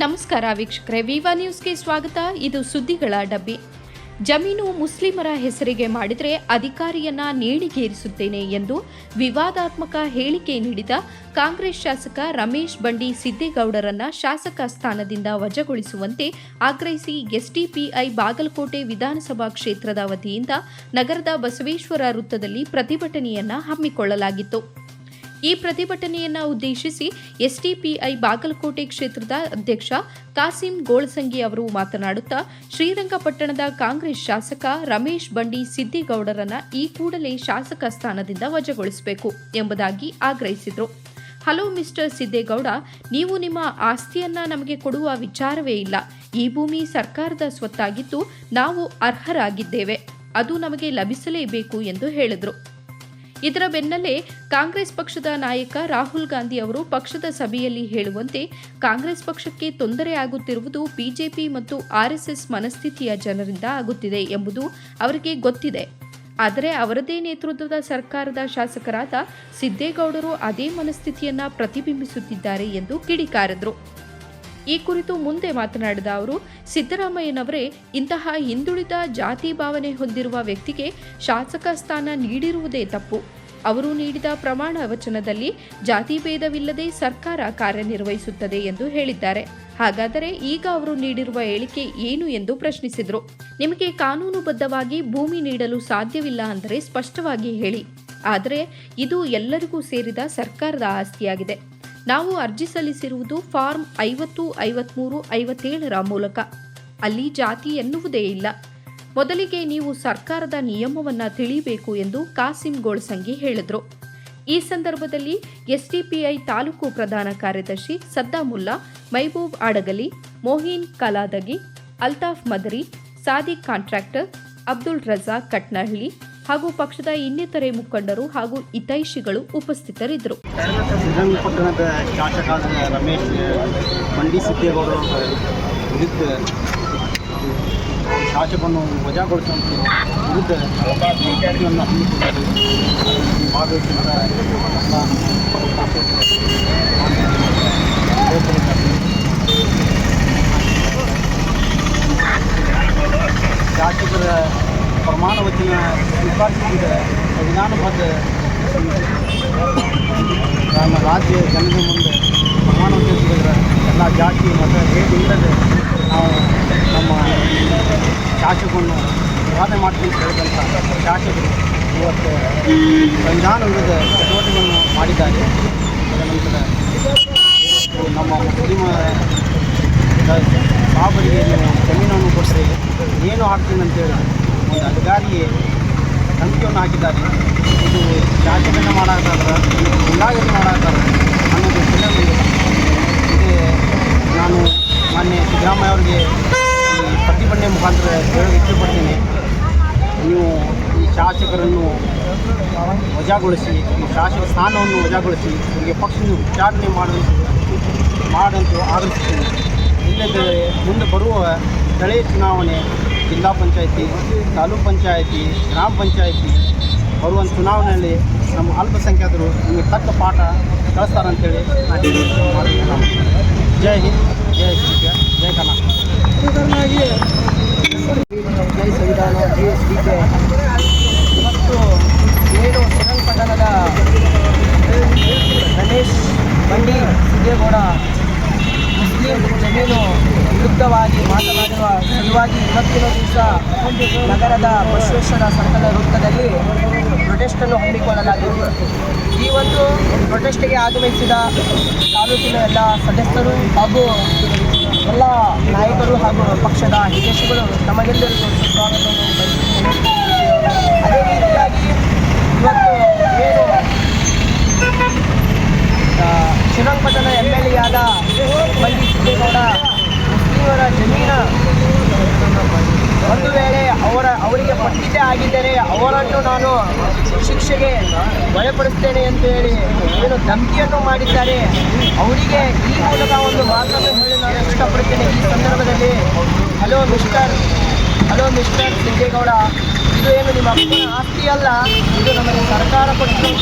ನಮಸ್ಕಾರ ವೀಕ್ಷಕರೇ, ವಿವಾ ನ್ಯೂಸ್ಗೆ ಸ್ವಾಗತ. ಇದು ಸುದ್ದಿಗಳ ಡಬ್ಬಿ. ಜಮೀನು ಮುಸ್ಲಿಮರ ಹೆಸರಿಗೆ ಮಾಡಿದರೆ ಅಧಿಕಾರಿಯನ್ನ ನೇಣಿಗೇರಿಸುತ್ತೇನೆ ಎಂದು ವಿವಾದಾತ್ಮಕ ಹೇಳಿಕೆ ನೀಡಿದ ಕಾಂಗ್ರೆಸ್ ಶಾಸಕ ರಮೇಶ್ ಬಂಡಿ ಸಿದ್ದೇಗೌಡರನ್ನ ಶಾಸಕ ಸ್ಥಾನದಿಂದ ವಜಾಗೊಳಿಸುವಂತೆ ಆಗ್ರಹಿಸಿ ಎಸ್ಡಿಪಿಐ ಬಾಗಲಕೋಟೆ ವಿಧಾನಸಭಾ ಕ್ಷೇತ್ರದ ವತಿಯಿಂದ ನಗರದ ಬಸವೇಶ್ವರ ವೃತ್ತದಲ್ಲಿ ಪ್ರತಿಭಟನೆಯನ್ನ ಹಮ್ಮಿಕೊಳ್ಳಲಾಗಿತ್ತು. ಈ ಪ್ರತಿಭಟನೆಯನ್ನ ಉದ್ದೇಶಿಸಿ ಎಸ್ಡಿಪಿಐ ಬಾಗಲಕೋಟೆ ಕ್ಷೇತ್ರದ ಅಧ್ಯಕ್ಷ ಕಾಸಿಂ ಗೋಳಸಂಗಿ ಅವರು ಮಾತನಾಡುತ್ತಾ, ಶ್ರೀರಂಗಪಟ್ಟಣದ ಕಾಂಗ್ರೆಸ್ ಶಾಸಕ ರಮೇಶ್ ಬಂಡಿ ಸಿದ್ದೇಗೌಡರನ್ನ ಈ ಕೂಡಲೇ ಶಾಸಕ ಸ್ಥಾನದಿಂದ ವಜಾಗೊಳಿಸಬೇಕು ಎಂಬುದಾಗಿ ಆಗ್ರಹಿಸಿದರು. ಹಲೋ ಮಿಸ್ಟರ್ ಸಿದ್ದೇಗೌಡ, ನೀವು ನಿಮ್ಮ ಆಸ್ತಿಯನ್ನ ನಮಗೆ ಕೊಡುವ ವಿಚಾರವೇ ಇಲ್ಲ. ಈ ಭೂಮಿ ಸರ್ಕಾರದ ಸ್ವತ್ತಾಗಿದ್ದು ನಾವು ಅರ್ಹರಾಗಿದ್ದೇವೆ. ಅದು ನಮಗೆ ಲಭಿಸಲೇಬೇಕು ಎಂದು ಹೇಳಿದರು. ಇದರ ಬೆನ್ನಲ್ಲೇ ಕಾಂಗ್ರೆಸ್ ಪಕ್ಷದ ನಾಯಕ ರಾಹುಲ್ ಗಾಂಧಿ ಅವರು ಪಕ್ಷದ ಸಭೆಯಲ್ಲಿ ಹೇಳುವಂತೆ ಕಾಂಗ್ರೆಸ್ ಪಕ್ಷಕ್ಕೆ ತೊಂದರೆ ಆಗುತ್ತಿರುವುದು ಬಿಜೆಪಿ ಮತ್ತು ಆರ್ಎಸ್ಎಸ್ ಮನಸ್ಥಿತಿಯ ಜನರಿಂದ ಆಗುತ್ತಿದೆ ಎಂಬುದು ಅವರಿಗೆ ಗೊತ್ತಿದೆ. ಆದರೆ ಅವರದೇ ನೇತೃತ್ವದ ಸರ್ಕಾರದ ಶಾಸಕರಾದ ಸಿದ್ದೇಗೌಡರು ಅದೇ ಮನಸ್ಥಿತಿಯನ್ನ ಪ್ರತಿಬಿಂಬಿಸುತ್ತಿದ್ದಾರೆ ಎಂದು ಕಿಡಿಕಾರಿದ್ರು. ಈ ಕುರಿತು ಮುಂದೆ ಮಾತನಾಡಿದ ಅವರು, ಸಿದ್ದರಾಮಯ್ಯನವರೇ ಇಂತಹ ಹಿಂದುಳಿದ ಜಾತಿ ಭಾವನೆ ಹೊಂದಿರುವ ವ್ಯಕ್ತಿಗೆ ಶಾಸಕ ಸ್ಥಾನ ನೀಡಿರುವುದೇ ತಪ್ಪು. ಅವರು ನೀಡಿದ ಪ್ರಮಾಣ ವಚನದಲ್ಲಿ ಜಾತಿ ಭೇದವಿಲ್ಲದೆ ಸರ್ಕಾರ ಕಾರ್ಯನಿರ್ವಹಿಸುತ್ತದೆ ಎಂದು ಹೇಳಿದ್ದಾರೆ. ಹಾಗಾದರೆ ಈಗ ಅವರು ನೀಡಿರುವ ಹೇಳಿಕೆ ಏನು ಎಂದು ಪ್ರಶ್ನಿಸಿದರು. ನಿಮಗೆ ಕಾನೂನುಬದ್ಧವಾಗಿ ಭೂಮಿ ನೀಡಲು ಸಾಧ್ಯವಿಲ್ಲ ಅಂದರೆ ಸ್ಪಷ್ಟವಾಗಿ ಹೇಳಿ. ಆದರೆ ಇದು ಎಲ್ಲರಿಗೂ ಸೇರಿದ ಸರ್ಕಾರದ ಆಸ್ತಿಯಾಗಿದೆ. ನಾವು ಅರ್ಜಿ ಸಲ್ಲಿಸಿರುವುದು ಫಾರ್ಮ್ ಐವತ್ತು, ಐವತ್ಮೂರು, ಐವತ್ತೇಳರ ಮೂಲಕ. ಅಲ್ಲಿ ಜಾತಿ ಎನ್ನುವುದೇ ಇಲ್ಲ. ಮೊದಲಿಗೆ ನೀವು ಸರ್ಕಾರದ ನಿಯಮವನ್ನು ತಿಳಿಯಬೇಕು ಎಂದು ಕಾಸಿಂ ಗೋಳ್ಸಂಗಿ ಹೇಳಿದರು. ಈ ಸಂದರ್ಭದಲ್ಲಿ ಎಸ್ಡಿಪಿಐ ತಾಲೂಕು ಪ್ರಧಾನ ಕಾರ್ಯದರ್ಶಿ ಸದ್ದಾಮುಲ್ಲಾ, ಮೈಬೂಬ್ ಅಡಗಲಿ ಮೋಹಿನ್ ಕಲಾದಗಿ, ಅಲ್ತಾಫ್ ಮದರಿ, ಸಾದಿಕ್ ಕಾಂಟ್ರಾಕ್ಟರ್, ಅಬ್ದುಲ್ ರಜಾ ಕಟ್ನಹಳ್ಳಿ ಹಾಗೂ ಪಕ್ಷದ ಇನ್ನಿತರೆ ಮುಖಂಡರು ಹಾಗೂ ಹಿತೈಷಿಗಳು ಉಪಸ್ಥಿತರಿದ್ದರು. ಶಾಸಕವನ್ನು ವಜಾಗೊಳಿಸುವಂಥ ಎಲ್ಲ ಶಾಸಕರ ಪ್ರಮಾಣ ವಚನ ಸ್ವೀಕರಿಸಿದ ವಿಧಾನಬದ್ಧ ನಮ್ಮ ರಾಜ್ಯ ಜನರ ಮುಂದೆ ಪ್ರಮಾಣ ವಚನ ಎಲ್ಲ ಜಾತಿ ಮತ ಭೇದ ಇಲ್ಲದೆ ನಾವು ನಮ್ಮ ಶಾಸಕವನ್ನು ವಾದ ಮಾಡ್ತೀನಿ ಅಂತ ಹೇಳಿದಂಥ ಶಾಸಕರು ಇವತ್ತು ಸಂವಿಧಾನ ವಿರುದ್ಧ ಚಟುವಟಿಕೆಗಳನ್ನು ಮಾಡಿದ್ದಾರೆ ತದನಂತರ ಇವತ್ತು ನಮ್ಮ ಮುಸ್ಲಿಮ ಸಾಬರಿಗೆ ನೀವು ಜಮೀನನ್ನು ಕೊಟ್ಟರೆ ಏನು ಆಗ್ತೀನಿ ಅಂತೇಳಿ ಒಂದು ಅಧಿಕಾರಿ ನಂಬಿಕೆಯನ್ನು ಹಾಕಿದ್ದಾರೆ. ಇದು ಶಾಸಕನ ಮಾಡಾಕ್ತಾರೆ ಗುಂಡಾಗರಿ ಮಾಡಾಕ್ತಾರೆ ಅನ್ನೋದು ಇದೇ. ಇದು ನಾನು ಮಾನ್ಯ ಸಿದ್ದರಾಮಯ್ಯ ಅವರಿಗೆ ಈ ಪ್ರತಿಭಟನೆ ಮುಖಾಂತರ ಹೇಳಲು ಇಷ್ಟಪಡ್ತೀನಿ. ನೀವು ಈ ಶಾಸಕರನ್ನು ವಜಾಗೊಳಿಸಿ ಈ ಶಾಸಕ ಸ್ಥಾನವನ್ನು ವಜಾಗೊಳಿಸಿ ಇವರಿಗೆ ಪಕ್ಷವನ್ನು ವಿಚಾರಣೆ ಮಾಡಲು ಮಾಡಂತೂ ಆಗ್ರಹಿಸ್ತೀನಿ. ಇಲ್ಲದೆ ಮುಂದೆ ಬರುವ ಸ್ಥಳೀಯ ಚುನಾವಣೆ, ಜಿಲ್ಲಾ ಪಂಚಾಯಿತಿ, ತಾಲೂಕು ಪಂಚಾಯಿತಿ, ಗ್ರಾಮ ಪಂಚಾಯಿತಿ ಬರುವ ಚುನಾವಣೆಯಲ್ಲಿ ನಮ್ಮ ಅಲ್ಪಸಂಖ್ಯಾತರು ನಿಮಗೆ ತಕ್ಕ ಪಾಠ ಕಳಿಸ್ತಾರಂತೇಳಿ ನಾನು. ಜೈ ಹಿಂದ್, ಜೈ ಶ್ರೀ ಜೈ ಕರ್ನಾಟಕ ಜೈ ಸಂವಿಧಾನ, ಜಿ ಎಸ್ ಡಿ ಕೆ ಇವತ್ತು ಶ್ರೀರಂಗಪಟ್ಟಣದ ರಮೇಶ್ ಬಂಡಿ ಸಿದ್ದೇಗೌಡ ವಿರುದ್ಧವಾಗಿ ಮಾತನಾಡುವ ಸಲುವಾಗಿ ಇವತ್ತಿನ ದಿವಸ ನಗರದ ಬಸವೇಶ್ವರ ಸರ್ಕಲ್ ವೃತ್ತದಲ್ಲಿ ಪ್ರೊಟೆಸ್ಟನ್ನು ಹಮ್ಮಿಕೊಳ್ಳಲಾಗಿದೆ ಈ ಒಂದು ಪ್ರೊಟೆಸ್ಟ್ಗೆ ಆಗಮಿಸಿದ ತಾಲೂಕಿನ ಎಲ್ಲ ಸದಸ್ಯರು ಹಾಗೂ ಎಲ್ಲ ನಾಯಕರು ಹಾಗೂ ಪಕ್ಷದ ಹಿತೈಷಿಗಳು ತಮಗೆಲ್ಲರಿಗೂ ಸ್ವಾಗತವನ್ನು ಅದೇ ರೀತಿಯಾಗಿ ಇವತ್ತು ಏನು ಶ್ರೀರಂಗಪಟ್ಟಣ ಎಂ ಎಲ್ ಎ ಆದ ಮಲ್ಲಿ ಮುಸ್ಲಿಮರ ಜಮೀನ. ಒಂದು ವೇಳೆ ಅವರ, ಅವರಿಗೆ ಪಟ್ಟಿದ್ದೇ ಆಗಿದ್ದರೆ ಅವರನ್ನು ನಾನು ಶಿಕ್ಷೆಗೆ ಭಯಪಡಿಸ್ತೇನೆ ಅಂತ ಹೇಳಿ ಏನು ಧಮಕಿಯನ್ನು ಮಾಡಿದ್ದಾರೆ. ಅವರಿಗೆ ಈ ಮೂಲಕ ಒಂದು ಮಾತನ್ನು ಹೇಳಿ ನಾನು ಇಷ್ಟಪಡ್ತೇನೆ. ಈ ಸಂದರ್ಭದಲ್ಲಿ, hello mister hello mister Siddegowda, ಇದು ಏನು ನಿಮ್ಮ ಆಸ್ತಿ ಅಲ್ಲ? ಇದು ನಮಗೆ ಸರ್ಕಾರ ಕೊಟ್ಟಿರೋ